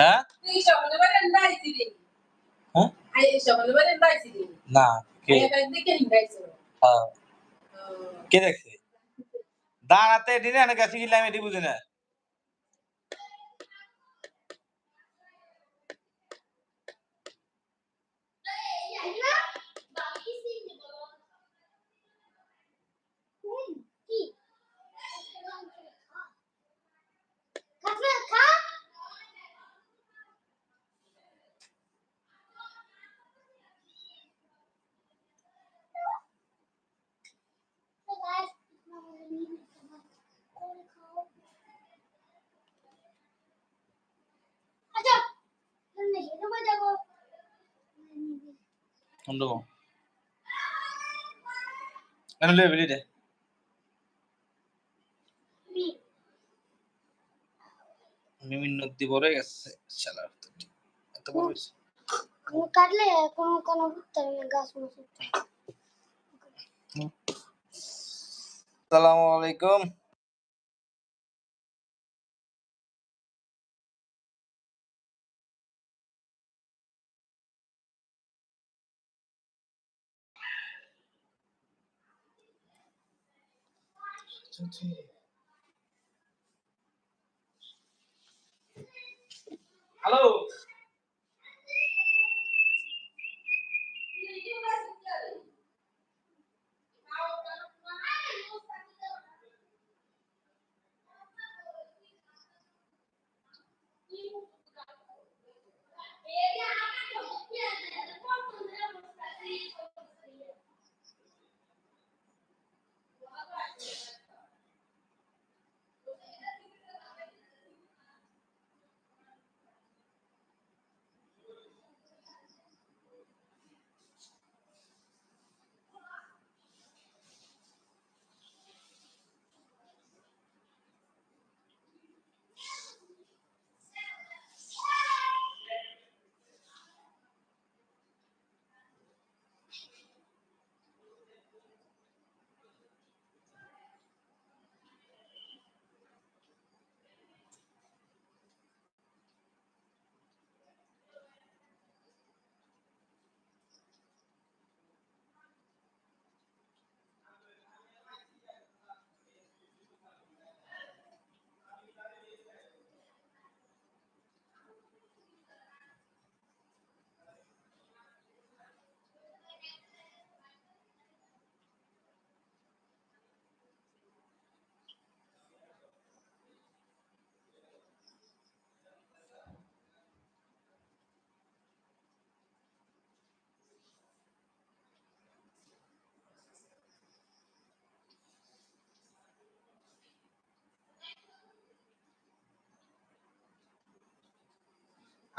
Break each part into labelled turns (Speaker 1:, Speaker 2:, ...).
Speaker 1: হ্যাঁ? হ্যাঁ? কে? হ্যাঁ, দাঁড়াতে দিনে অনেক গেলাম এটি বুঝি না? কোনটো এনে লৈ বেলি দে মিমির নদী বড় হয়ে গেছে শালা এত বড় হয়েছে
Speaker 2: কাটলে কোনো কোনো উঠতে না গাছ মাছ উঠতে
Speaker 1: আসসালামু আলাইকুম isso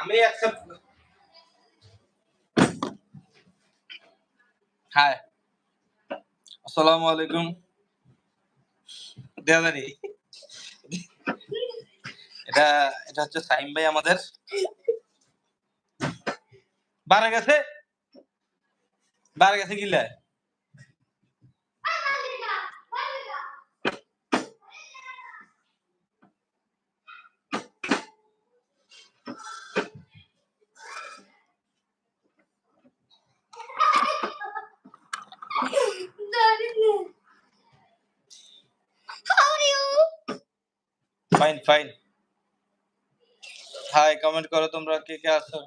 Speaker 1: আমি অ্যাকসেপ্ট হাই আসসালামু আলাইকুম। দেদারি এটা এটা হচ্ছে সাইম ভাই আমাদের। বারে গেছে? বারে গেছে গিলা ফাইন ফাইন হাই কমেন্ট করো তোমরা কে কে আছো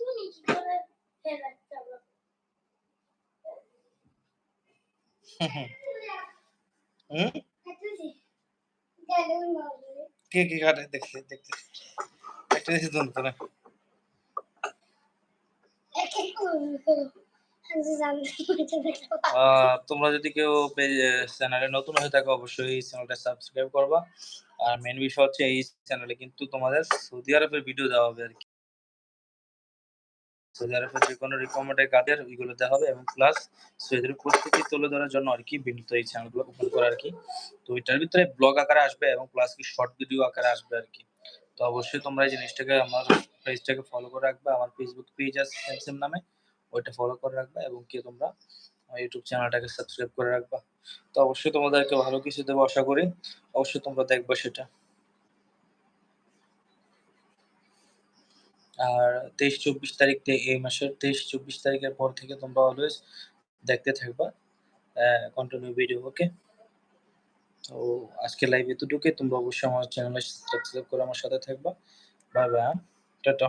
Speaker 2: তুমি কি করে ফেরাচ্ছ
Speaker 1: হুম
Speaker 2: দেখুন বাবু
Speaker 1: কে কে কাটে দেখতে দেখতে একটা দেখি তো তোরা
Speaker 2: এক এক করে
Speaker 1: তোমরা যদি কেউ চ্যানেলে নতুন হয়ে থাকো, অবশ্যই এই চ্যানেলটা সাবস্ক্রাইব করবা। আর মেন বিষয় হচ্ছে এই চ্যানেলে কিন্তু তোমাদের সৌদি আরবের ভিডিও দেওয়া হবে আর কি। সৌদি আরবের যে কোনো রিকমেন্ডের কাজের ওইগুলো দেওয়া হবে এবং প্লাস সৌদির পরিস্থিতি তুলে ধরার জন্য আর কি বিনীত এই চ্যানেলগুলো ওপেন করা আর কি। তো এটার ভিতরে ব্লগ আকারে আসবে এবং প্লাস কি শর্ট ভিডিও আকারে আসবে আর কি। তো অবশ্যই তোমরা এই জিনিসটাকে আমার পেজটাকে ফলো করে রাখবে। আমার ফেসবুক পেজ আছে সেম সেম নামে। ওইটা ফলো করে রাখবে এবং কি তোমরা ইউটিউব চ্যানেলটাকে সাবস্ক্রাইব করে রাখবা। তো অবশ্যই তোমাদেরকে ভালো কিছু দেবো আশা করি। অবশ্যই তোমরা দেখবা সেটা। আর তেইশ চব্বিশ তারিখ থেকে এই মাসের তেইশ চব্বিশ তারিখের পর থেকে তোমরা অলওয়েজ দেখতে থাকবা কন্টিনিউ ভিডিও ওকে তো আজকে লাইভ এতটুকুই। তোমরা অবশ্যই আমার চ্যানেলে সাবস্ক্রাইব করে আমার সাথে থাকবা। Bye bye tata.